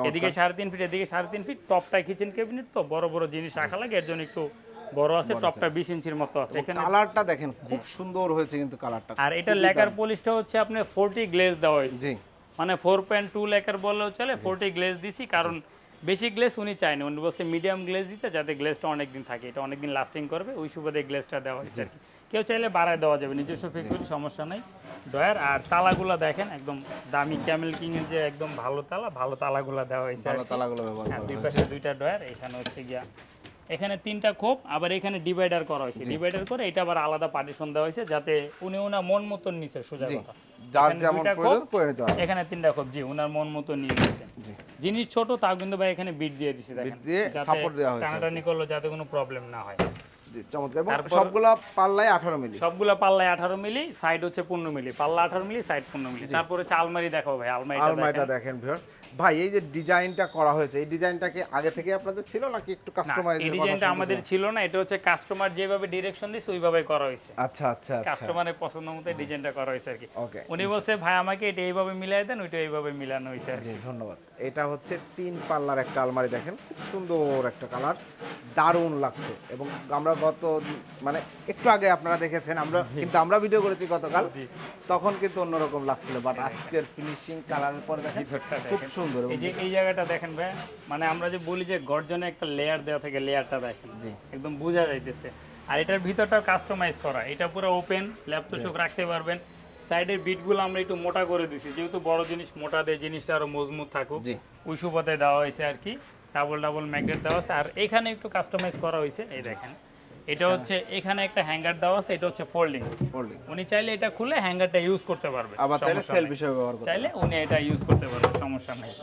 এদিকে সাড়ে তিন ফিট এদিকে সাড়ে তিন ফিট টপটা কিচেন ক্যাবিনেট তো বড় বড় জিনিস রাখা লাগে এর জন্য একটু বড় আছে টপটা বিশ ইঞ্চির মতো আছে। এখানে কালারটা দেখেন খুব সুন্দর হয়েছে কিন্তু কালারটা আর এটা লেকার পলিশটা হচ্ছে আপনার ফোরটি গ্লেজ দেওয়া হয়েছে। জি। মানে ফোর পয়েন্ট টু লেকার বললেও চলে ফোরটি গ্লেজ দিছি কারণ বেশি গ্লেস উনি চায়নি। উনি বলছে মিডিয়াম গ্লেস দিতে যাতে গ্লেসটা অনেকদিন থাকে। এটা অনেকদিন লাস্টিং করবে। ওই সুবাদে গ্লেসটা দেওয়া হয়েছে আর কি। কেউ চাইলে বাড়ায় দেওয়া যাবে। নিজস্ব ফ্যাক্টরি সমস্যা নেই। ডয়ার আর তালাগুলো দেখেন একদম দামি ক্যামেল কিং এর যে একদম ভালো তালা ভালো তালাগুলো দেওয়া হয়েছে ভালো তালাগুলো ব্যবহার হ্যাঁ দুই। পাশে দুইটা ডয়ার এখানে হচ্ছে গিয়া এখানে তিনটা খোপ আবার এখানে ডিভাইডার করা হয়েছে। ডিভাইডার করে এটা আবার আলাদা পার্টিশন দেওয়া হয়েছে যাতে উনি ওনার মন মতন নিচে সোজা কথা। যার এখানে যেমন প্রয়োজন করে নিতে হবে। এখানে তিনটা খোপ জি ওনার মন মতো নিয়ে জিনিস ছোট তাও কিন্তু ভাই এখানে বিট দিয়ে দিছে দেখেন। দিয়ে যাতে দেওয়া হয়েছে। টানাটানি করল যাতে কোনো প্রবলেম না হয়। সবগুলা পাল্লায় আঠারো মিলি। সবগুলা পাল্লায় আঠারো মিলি সাইড হচ্ছে পনেরো মিলি। পাল্লা আঠারো মিলি সাইড পনেরো মিলি। তারপরে হচ্ছে আলমারি দেখাও ভাই আলমারিটা। দেখেন। ভিউয়ার্স ভাই এই যে ডিজাইনটা করা হয়েছে এই ডিজাইনটা কি আগে থেকে আপনাদের ছিল নাকি একটু কাস্টমাইজ এই ডিজাইনটা আমাদের ছিল না এটা হচ্ছে কাস্টমার যেভাবে ডিরেকশন দিচ্ছে ওইভাবে করা হয়েছে। আচ্ছা আচ্ছা আচ্ছা। কাস্টমারের পছন্দ মতো ডিজাইনটা করা হয়েছে আর কি। ওকে উনি বলছে ভাই আমাকে এটা এইভাবে মিলাই দেন ওইটা এইভাবে মিলানো হয়েছে আর কি। জি ধন্যবাদ। এটা হচ্ছে তিন পাল্লার একটা আলমারি দেখেন। খুব সুন্দর একটা কালার। দারুণ লাগছে। এবং আমরা গত মানে একটু আগে আপনারা দেখেছেন আমরা কিন্তু আমরা ভিডিও করেছি গতকাল। তখন কিন্তু অন্যরকম লাগছিল বাট আজকের ফিনিশিং কালারের পরে দেখেন খুব দেখেন। সুন্দর এই যে এই জায়গাটা দেখেন ভাই মানে আমরা যে বলি যে গর্জনে একটা লেয়ার দেওয়া থাকে লেয়ারটা দেখেন। একদম বোঝা যাইতেছে। আর এটার ভিতরটাও কাস্টমাইজ করা। এটা পুরো ওপেন ল্যাপটপ রাখতে পারবেন। সাইডের বিটগুলো আমরা একটু মোটা করে দিছি যেহেতু বড় জিনিস মোটা দেয় জিনিসটা আরও মজবুত থাকুক। ওই সুবাদে দেওয়া হয়েছে আর কি। ডাবল ডাবল ম্যাগনেট দেওয়া আছে। আর এখানে একটু কাস্টমাইজ করা হয়েছে এই দেখেন। এটা হচ্ছে এখানে একটা হ্যাঙ্গার দেওয়া আছে এটা হচ্ছে ফোল্ডিং। Folding। উনি চাইলে এটা খুলে হ্যাঙ্গারটা ইউজ করতে পারবে আবার চাইলে সেল। হিসেবে ব্যবহার করতে চাইলে উনি এটা ইউজ করতে পারবে সমস্যা নেই।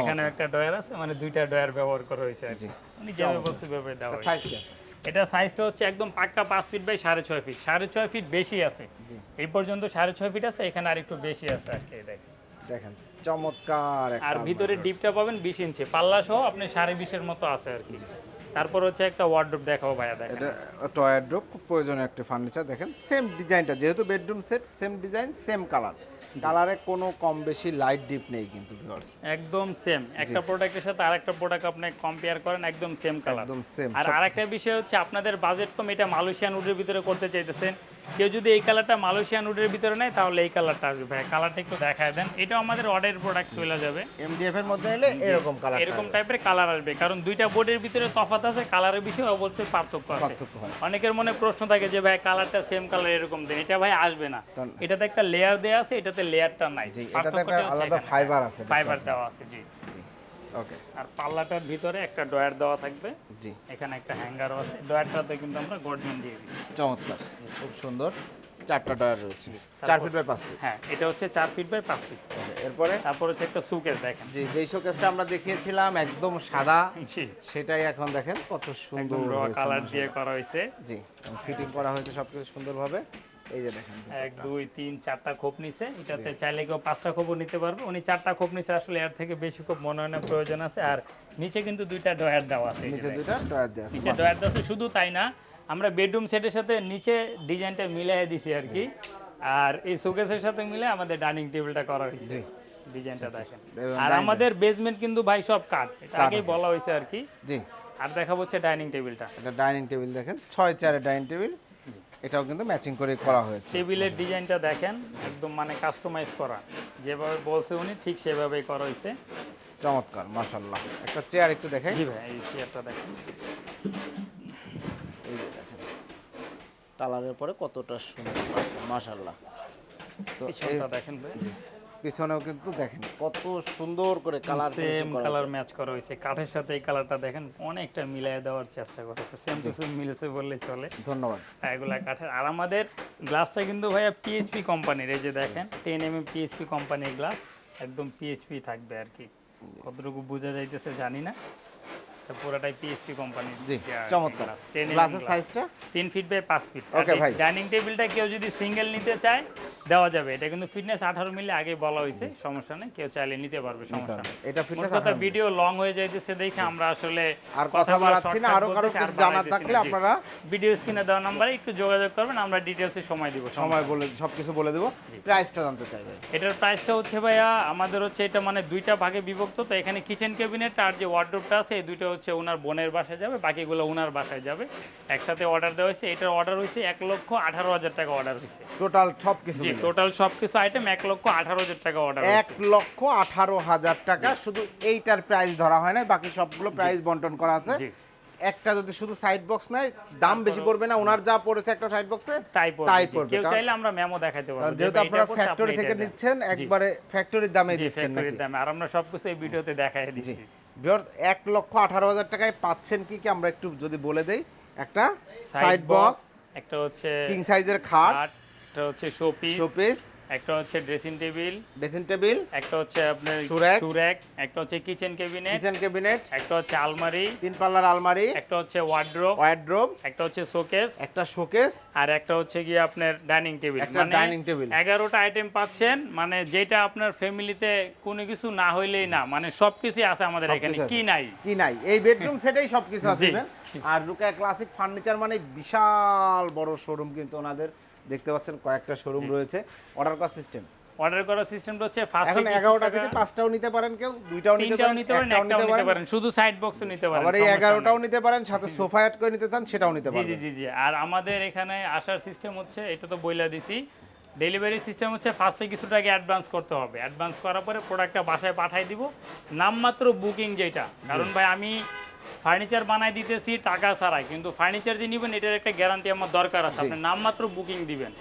এখানে একটা ডয়ার আছে মানে দুইটা ডয়ার ব্যবহার করা হয়েছে আর কি। উনি যেভাবে বলছে সেভাবে দেওয়া হয়েছে। এটা সাইজটা হচ্ছে একদম পাক্কা পাঁচ ফিট বাই সাড়ে ছয় ফিট সাড়ে ছয় ফিট বেশি আছে। এই পর্যন্ত সাড়ে ছয় ফিট আছে এখানে আর একটু বেশি আছে আর কি দেখেন। দেখেন চমৎকার আর ভিতরে। ডিপটা পাবেন বিশ ইঞ্চি পাল্লা সহ আপনি সাড়ে বিশের মতো আছে আর কি। তারপর হচ্ছে একটা ওয়ার্ড্রোপ দেখাবো ভাইয়া দেখেন। এটা ড্রপ খুব প্রয়োজনীয় একটা ফার্নিচার দেখেন সেম ডিজাইনটা যেহেতু bedroom set same design same colour কালারে কোনো কম বেশি লাইট ডিপ নেই কিন্তু ভিউয়ার্স একদম সেম একটা প্রোডাক্টের সাথে আরেকটা প্রোডাক্ট আপনি কম্পেয়ার করেন একদম সেম কালার একদম সেম আর আরেকটা বিষয় হচ্ছে আপনাদের বাজেট কম এটা মালয়েশিয়ান উডের ভিতরে করতে চাইতেছেন। কেউ যদি এই কালারটা মালয়েশিয়ান উডের ভিতরে নেয় তাহলে এই কালারটা আসবে। ভাই কালারটা একটু দেখায় দেন। এটাও আমাদের অর্ডার প্রোডাক্ট চলে যাবে। এমডিএফ এর মধ্যে এলে এরকম কালার এরকম টাইপের কালার আসবে। কারণ দুইটা বোর্ডের ভিতরে তফাৎ আছে কালারের বিষয়ে অবশ্যই পার্থক্য আছে। অনেকের মনে প্রশ্ন থাকে যে ভাই কালারটা সেম কালার এরকম দেন? এটা ভাই আসবে না। এটাতে একটা লেয়ার দেওয়া আছে এটাতে লেয়ারটা নাই। পার্থক্যটা আলাদা ফাইবার আছে ফাইবার দেওয়া আছে জি। ওকে আর পাল্লাটার ভিতরে একটা ডয়ার দেওয়া থাকবে। জি। এখানে একটা হ্যাঙ্গারও আছে। ডয়ারটাতে কিন্তু আমরা গর্জন দিয়ে দিচ্ছি। চমৎকার। খুব সুন্দর। চারটা টায়ার রয়েছে। চার ফিট বাই পাঁচ ফিট হ্যাঁ এটা হচ্ছে চার ফিট বাই পাঁচ ফিট এরপরে? তারপর হচ্ছে একটা সুকেস দেখেন। যে যেই শোকেসটা আমরা দেখিয়েছিলাম একদম সাদা জি। সেটাই এখন দেখেন কত সুন্দর কালার দিয়ে করা হয়েছে। জি ফিটিং করা হয়েছে সবকিছু সুন্দরভাবে। এই যে দেখেন এক দুই তিন চারটা খোপ নিছে। এটাতে চাইলে কেউ পাঁচটা খোপও নিতে পারবে। উনি চারটা খোপ নিছে আসলে এর থেকে বেশি খোপ মনোনয়নের প্রয়োজন আছে। আর নিচে কিন্তু দুইটা ডয়ার দেওয়া আছে নিচে দুইটা টায়ার দেওয়া নিচে ডয়ার দেওয়া আছে শুধু তাই না আমরা বেডরুম সেটের সাথে নিচে ডিজাইনটা মিলাই দিছি আর কি। আর এই শোকেসের সাথে মিলে আমাদের ডাইনিং টেবিলটা করা হয়েছে। ডিজাইনটা দেখেন। আর আমাদের বেসমেন্ট কিন্তু ভাই সব কাঠ। এটা আগেই বলা হয়েছে আর কি। জি। আর দেখাবো হচ্ছে ডাইনিং টেবিলটা। এটা ডাইনিং টেবিল দেখেন। ছয় চারের ডাইনিং টেবিল। এটাও কিন্তু ম্যাচিং করে করা হয়েছে। টেবিলের ডিজাইনটা দেখেন একদম মানে কাস্টমাইজ করা। যেভাবে বলছে উনি ঠিক সেভাবেই করা হয়েছে। চমৎকার মাশাল্লাহ একটা চেয়ার একটু দেখেন জি ভাই এই চেয়ারটা দেখেন। এই যে দেখেন। কালারের পরে কতটা সুন্দর মাশাল্লাহ তো এই দেখেন ভাই। পিছনেও কিন্তু দেখেন কত সুন্দর করে কালার সেম কালার ম্যাচ করা হয়েছে। কাঠের সাথে এই কালারটা দেখেন অনেকটা মিলাই দেওয়ার চেষ্টা করেছে সেম টু সেম মিলছে বললে চলে। ধন্যবাদ। এগুলা কাঠের আর আমাদের গ্লাসটা কিন্তু ভাইয়া পিএসপি কোম্পানির এই যে দেখেন টেন এম এম পিএসপি কোম্পানির গ্লাস একদম পিএসপি থাকবে আর কি। কতটুকু বোঝা যাইতেছে জানি না। পুরোটাই পিএসপি জি চমৎকার। গ্লাসের সাইজটা ফিট বাই ফিট Okay, ভাই। ডাইনিং টেবিলটা কেউ যদি সিঙ্গেল নিতে চায় দেওয়া যাবে। এটা কিন্তু ফিটনেস আঠারো মিলে আগে বলা হয়েছে সমস্যা নেই। কেউ চাইলে নিতে পারবে সমস্যা নেই। এটা ফিটনেস কথা ভিডিও লং হয়ে যাইতেছে দেখে আমরা আসলে আর কথা বাড়াচ্ছি না আরও কারও কিছু থাকলে আপনারা ভিডিও স্ক্রিনে দেওয়া নাম্বারে একটু যোগাযোগ করবেন আমরা ডিটেলসে সময় দিব সময় বলে সবকিছু বলে দেবো। প্রাইসটা জানতে চাইবে। এটার প্রাইসটা হচ্ছে ভাইয়া আমাদের হচ্ছে এটা মানে দুইটা ভাগে বিভক্ত তো এখানে কিচেন ক্যাবিনেট আর যে ওয়ার্ডরোবটা আছে এই দুইটা হচ্ছে ওনার বোনের বাসায় যাবে বাকিগুলো ওনার বাসায় যাবে। একসাথে অর্ডার দেওয়া হয়েছে এটার অর্ডার হয়েছে এক লক্ষ আঠারো হাজার টাকা অর্ডার হয়েছে। টোটাল সবকিছু জি মিলে। টোটাল সবকিছু আইটেম এক লক্ষ আঠারো হাজার টাকা অর্ডার এক লক্ষ আঠারো হাজার টাকা শুধু এইটার প্রাইস ধরা হয় না বাকি সবগুলো প্রাইস বন্টন করা আছে। একটা যদি শুধু সাইড বক্স নেয় দাম বেশি পড়বে না ওনার যা পড়েছে একটা সাইড বক্সে তাই পড়বে তাই পড়বে, কেউ চাইলে আমরা মেমো দেখাতে পারব যেহেতু আপনারা ফ্যাক্টরি থেকে নিচ্ছেন একবারে ফ্যাক্টরির দামে দিচ্ছেন নাকি? ফ্যাক্টরির দামে। আর আমরা সবকিছু এই ভিডিওতে দেখাই দিচ্ছি। ভিউয়ার্স এক লক্ষ আঠারো হাজার টাকায় পাচ্ছেন কি কি? আমরা একটু যদি বলে দেই একটা সাইড বক্স একটা হচ্ছে কিং সাইজের খাট খাট একটা হচ্ছে শোপিস শোপিস একটা হচ্ছে ড্রেসিং টেবিল ড্রেসিং টেবিল একটা হচ্ছে আপনার সুরেক। সুরেক একটা হচ্ছে কিচেন ক্যাবিনেট কিচেন ক্যাবিনেট একটা হচ্ছে আলমারি তিন পাল্লার আলমারি একটা হচ্ছে ওয়ার্ড্রোব ওয়ার্ড্রোব একটা হচ্ছে শোকেস একটা শোকেস আর একটা হচ্ছে গিয়ে আপনার ডাইনিং টেবিল একটা dining table। এগারোটা আইটেম পাচ্ছেন মানে যেটা আপনার ফ্যামিলিতে কোনো কিছু না হইলেই না মানে সবকিছুই আছে আমাদের এখানে। কি নাই? কি নাই? এই বেডরুম সেটাই সবকিছু আছে আর রুকায়া ক্লাসিক ফার্নিচার মানে বিশাল বড় শোরুম কিন্তু ওনাদের। দেখতে পাচ্ছেন কয়েকটা শোরুম রয়েছে। অর্ডার করা সিস্টেম অর্ডার করার সিস্টেমটা হচ্ছে ফার্স্ট এখন এগারোটা থেকে পাঁচটাও নিতে পারেন কেউ দুইটাও নিতে পারেন নিতে পারেন একটাও নিতে পারেন। পারেন। শুধু সাইড বক্সও নিতে পারেন আবার এই সমস্যা এগারোটাও নাই। নিতে পারেন সাথে সোফা অ্যাড করে নিতে চান সেটাও নিতে জি জি জি জি। আর আমাদের এখানে আসার সিস্টেম হচ্ছে এটা তো বইলা দিছি ডেলিভারি সিস্টেম হচ্ছে ফার্স্টে কিছু টাকা অ্যাডভান্স করতে হবে। অ্যাডভান্স করার পরে প্রোডাক্টটা বাসায় পাঠাই দিব। নামমাত্র বুকিং যেটা। কারণ ভাই আমি ফার্নিচার বানাই দিতেছি টাকা ছাড়াই। কিন্তু ফার্নিচার যে নেবেন এটার একটা গ্যারান্টি আমার দরকার আছে। আপনি নামমাত্র বুকিং দিবেন।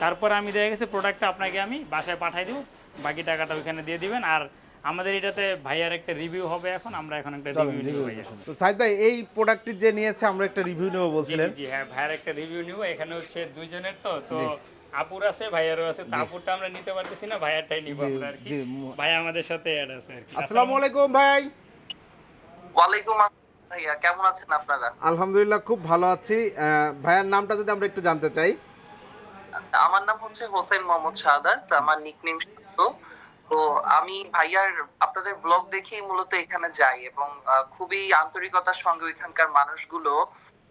তারপর আমি দেখা গেছে প্রোডাক্টটা আপনাকে আমি বাসায় পাঠাই দিব। বাকি টাকাটা ওইখানে দিয়ে দিবেন। আর আমাদের এটাতে ভাইয়ার একটা রিভিউ হবে এখন আমরা এখন একটা রিভিউ নিব। তো সাইদ ভাই এই প্রোডাক্টটি যে নিয়েছে আমরা একটা রিভিউ নেব বলছিলেন। জি, হ্যাঁ ভাইয়ের একটা রিভিউ নিব। এখানে হচ্ছে দুইজনের তো তো আপুর আছে ভাইয়ারও আছে। তো আপুরটা আমরা নিতে পারতেছি না ভাইয়ারটাই নিব আমরা আর কি। ভাই আমাদের সাথে অ্যাড আছে আর কি। আসসালামু আলাইকুম ভাই। ওয়ালাইকুম আসসালাম ভাইয়া কেমন আছেন আপনারা? আলহামদুলিল্লাহ খুব ভালো আছি। ভাইয়ার নামটা যদি আমরা একটু জানতে চাই। আচ্ছা আমার নাম হচ্ছে হোসেন মোহাম্মদ শাহাদাত আমার নিকনেম তো আমি ভাইয়ার আপনাদের ব্লগ দেখেই মূলত এখানে যাই এবং খুবই আন্তরিকতার সঙ্গে ওইখানকার মানুষগুলো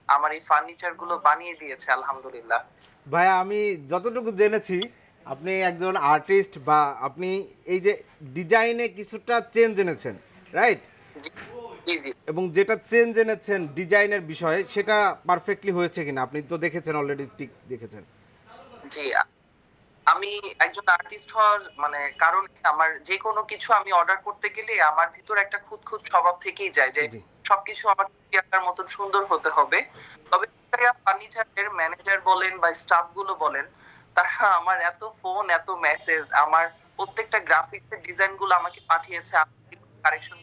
আমার এই ফার্নিচারগুলো বানিয়ে দিয়েছে আলহামদুলিল্লাহ। ভাইয়া আমি যতটুকু জেনেছি আপনি একজন আর্টিস্ট বা আপনি এই যে ডিজাইনে কিছুটা চেঞ্জ এনেছেন রাইট এবং যেটা চেঞ্জ এনেছেন ডিজাইনের বিষয়ে সেটা পারফেক্টলি হয়েছে কিনা? আপনি তো দেখেছেন অলরেডি পিক দেখেছেন। জি আমি একজন আর্টিস্ট হওয়ার মানে কারণ আমার যে কোনো কিছু আমি অর্ডার করতে গেলে আমার ভিতর একটা খুদ খুদ স্বভাব থেকেই যায় যে সবকিছু আমার আঁকার মতন সুন্দর হতে হবে। তবে ফার্নিচারের ম্যানেজার বলেন বা স্টাফগুলো বলেন তারা আমার এত ফোন এত মেসেজ আমার প্রত্যেকটা গ্রাফিক্স এর ডিজাইনগুলো আমাকে পাঠিয়েছে কারেকশন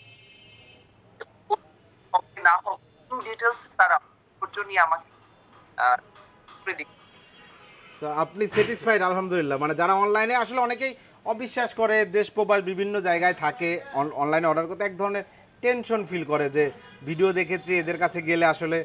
না হোক ডিটেলস তারা জন্য আমাকে তো আপনি স্যাটিসফাইড আলহামদুলিল্লাহ। মানে যারা অনলাইনে আসলে অনেকেই অবিশ্বাস করে, দেশ প্রবাস বিভিন্ন জায়গায় থাকে অনলাইনে অর্ডার করতে, এক ধরনের টেনশন ফিল করে যে ভিডিও দেখেছি, এদের কাছে গেলে আসলে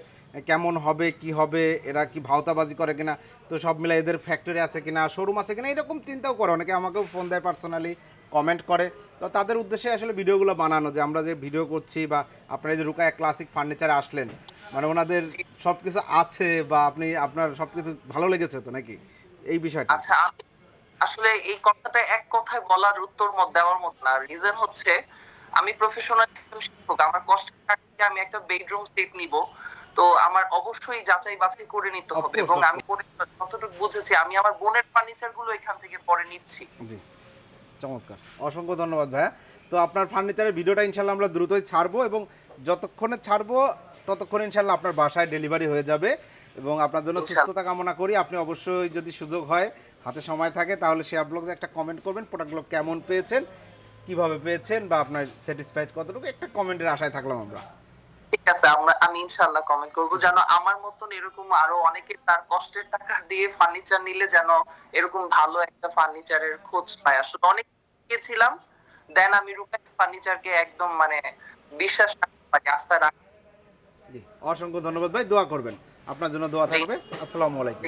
কেমন হবে, কি হবে, এরা কি ভাওতাবাজি করে কিনা, তো সব মিলে এদের ফ্যাক্টরি আছে কিনা শোরুম আছে কিনা, এরকম চিন্তাও করে অনেকে। আমাকেও ফোন দেয় পার্সোনালি কমেন্ট করে। তো তাদের উদ্দেশ্যে আসলে ভিডিওগুলো বানানো যে আমরা যে ভিডিও করছি বা আপনারা যে রুকায়া ক্লাসিক ফার্নিচারে আসলেন মানে ওনাদের সব কিছু আছে বা আপনি আপনার সব কিছু ভালো লেগেছে তো নাকি? এই বিষয়টা। আচ্ছা আসলে এই কথাটা এক কথায় বলার উত্তর মত দেওয়ার মত না। রিজন হচ্ছে আমি প্রফেশনাল শিক্ষক আমার কষ্ট আমি একটা বেডরুম সেট নিব। তো আমার অবশ্যই যাচাই বাছাই করে নিতে হবে এবং আমি যতটুকু বুঝেছি আমি আমার বোনের ফার্নিচারগুলো এখান থেকে পরে নিচ্ছি। চমৎকার। অসংখ্য ধন্যবাদ ভাইয়া। তো আপনার ফার্নিচারের ভিডিওটা ইনশাল্লাহ আমরা দ্রুতই ছাড়বো এবং যতক্ষণে ছাড়বো ততক্ষণ ইনশাল্লাহ আপনার বাসায় ডেলিভারি হয়ে যাবে এবং আপনার জন্য সুস্থতা কামনা করি। আপনি অবশ্যই যদি সুযোগ হয় হাতে সময় থাকে তাহলে শেয়ার ব্লগে একটা কমেন্ট করবেন প্রোডাক্টগুলো কেমন পেয়েছেন কীভাবে পেয়েছেন বা আপনার স্যাটিসফাইড কতটুকু একটা কমেন্টের আশায় থাকলাম আমরা। ঠিক আছে আমরা আমি ইনশাআল্লাহ কমেন্ট করব। যেন আমার মতন এরকম আরও অনেকে তার কষ্টের টাকা দিয়ে ফার্নিচার নিলে যেন এরকম ভালো একটা ফার্নিচারের খোঁজ পায়। আসলে অনেক গিয়েছিলাম দেন আমি রুকাই ফার্নিচারকে একদম মানে বিশ্বাস রাখতে আস্থা রাখ জি অসংখ্য ধন্যবাদ ভাই দোয়া করবেন। আপনার জন্য দোয়া থাকবে। আসসালামু আলাইকুম।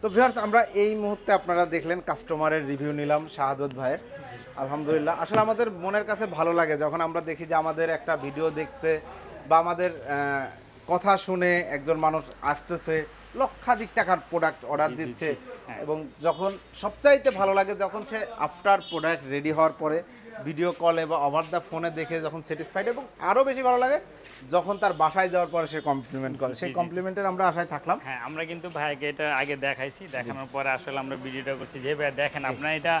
তো ভিউয়ার্স আমরা এই মুহূর্তে আপনারা দেখলেন কাস্টমারের রিভিউ নিলাম শাহাদত ভাইয়ের। আলহামদুলিল্লাহ। আসলে আমাদের মনের কাছে ভালো লাগে যখন আমরা দেখি যে আমাদের একটা ভিডিও দেখছে বা আমাদের কথা শুনে একজন মানুষ আসতেছে লক্ষাধিক টাকার প্রোডাক্ট অর্ডার দিচ্ছে এবং যখন সবচাইতে ভালো লাগে যখন সে আফটার প্রোডাক্ট রেডি হওয়ার পরে ভিডিও কলে বা ওভার দ্য ফোনে দেখে যখন স্যাটিসফাইড এবং আরও বেশি ভালো লাগে যখন তার বাসায় যাওয়ার পরে সে কমপ্লিমেন্ট করে। সেই। কমপ্লিমেন্টের আমরা আশায় থাকলাম। হ্যাঁ আমরা কিন্তু ভাইকে এটা আগে দেখাইছি দেখানোর পরে আসলে আমরা ভিডিওটা করছি। যে ভাই দেখেন আপনার এটা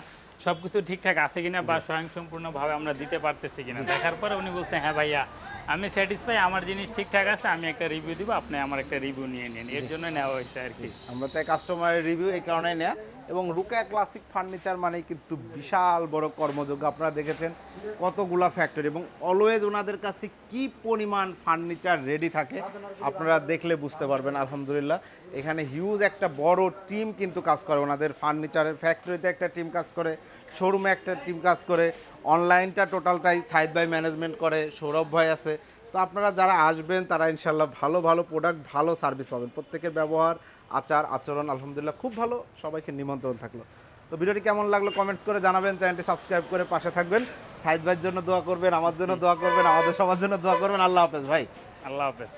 সবকিছু ঠিকঠাক আছে কিনা বা স্বয়ংসম্পূর্ণভাবে আমরা দিতে পারতেছি কিনা? দেখার পরে উনি বলছেন হ্যাঁ ভাইয়া আমি স্যাটিসফাই আমার জিনিস ঠিকঠাক আছে আমি একটা রিভিউ দিব আপনি আমার একটা রিভিউ নিয়ে নিন। এর জন্য নেওয়া হয়েছে আর কি। আমরা তো কাস্টমারের রিভিউ এই কারণে নেয়া। এবং রুকা ক্লাসিক ফার্নিচার মানে কিন্তু বিশাল বড় কর্মযোগ্য। আপনারা দেখেছেন কতগুলা ফ্যাক্টরি এবং অলওয়েজ ওনাদের কাছে কি পরিমাণ ফার্নিচার রেডি থাকে আপনারা দেখলে বুঝতে পারবেন, আলহামদুলিল্লাহ। এখানে হিউজ একটা বড় টিম কিন্তু কাজ করে ওনাদের ফার্নিচারের ফ্যাক্টরিতে একটা টিম কাজ করে শোরুমে একটা টিম কাজ করে অনলাইনটা টোটালটাই সাইদ ভাই ম্যানেজমেন্ট করে, সৌরভ ভাই আছে তো আপনারা যারা আসবেন, তারা ইনশাল্লাহ ভালো ভালো প্রোডাক্ট ভালো সার্ভিস পাবেন। প্রত্যেকের ব্যবহার, আচার, আচরণ আলহামদুলিল্লাহ খুব ভালো। সবাইকে নিমন্ত্রণ থাকল। তো ভিডিওটি কেমন লাগল কমেন্টস করে জানাবেন। চ্যানেলটি সাবস্ক্রাইব করে পাশে থাকবেন। সাইদ ভাইয়ের জন্য দোয়া করবেন, আমার জন্য দোয়া করবেন, আমাদের সবার জন্য দোয়া করবেন। আল্লাহ হাফেজ ভাই। আল্লাহ হাফেজ।